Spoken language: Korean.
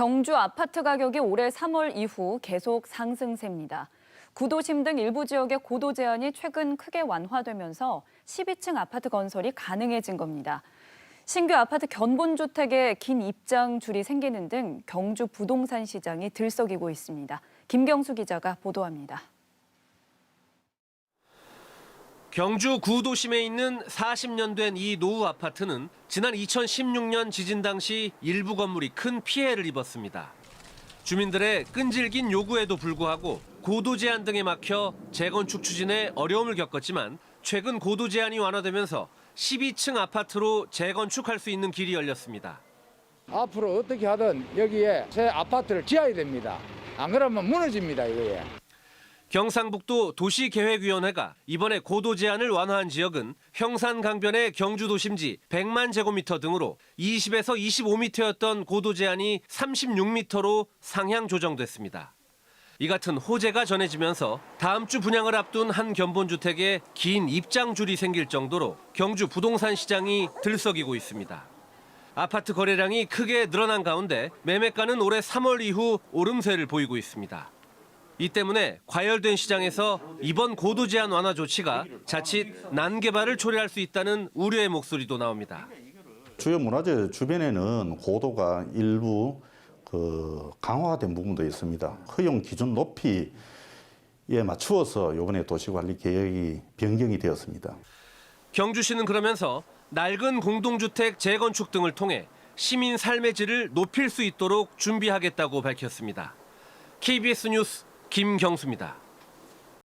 경주 아파트 가격이 올해 3월 이후 계속 상승세입니다. 구도심 등 일부 지역의 고도 제한이 최근 크게 완화되면서 12층 아파트 건설이 가능해진 겁니다. 신규 아파트 견본 주택에 긴 입장 줄이 생기는 등 경주 부동산 시장이 들썩이고 있습니다. 김경수 기자가 보도합니다. 경주 구도심에 있는 40년 된 이 노후 아파트는 지난 2016년 지진 당시 일부 건물이 큰 피해를 입었습니다. 주민들의 끈질긴 요구에도 불구하고 고도 제한 등에 막혀 재건축 추진에 어려움을 겪었지만 최근 고도 제한이 완화되면서 12층 아파트로 재건축할 수 있는 길이 열렸습니다. 앞으로 어떻게 하든 여기에 새 아파트를 지어야 됩니다. 안 그러면 무너집니다, 이거에. 경상북도 도시계획위원회가 이번에 고도 제한을 완화한 지역은 형산 강변의 경주 도심지 100만 제곱미터 등으로 20에서 25미터였던 고도 제한이 36미터로 상향 조정됐습니다. 이 같은 호재가 전해지면서 다음 주 분양을 앞둔 한 견본주택에 긴 입장 줄이 생길 정도로 경주 부동산 시장이 들썩이고 있습니다. 아파트 거래량이 크게 늘어난 가운데 매매가는 올해 3월 이후 오름세를 보이고 있습니다. 이 때문에 과열된 시장에서 이번 고도 제한 완화 조치가 자칫 난개발을 초래할 수 있다는 우려의 목소리도 나옵니다. 주요 문화재 주변에는 고도가 일부 그 강화된 부분도 있습니다. 허용 기준 높이에 맞추어서 이번에 도시관리 계획이 변경이 되었습니다. 경주시는 그러면서 낡은 공동주택 재건축 등을 통해 시민 삶의 질을 높일 수 있도록 준비하겠다고 밝혔습니다. KBS 뉴스 김경수입니다.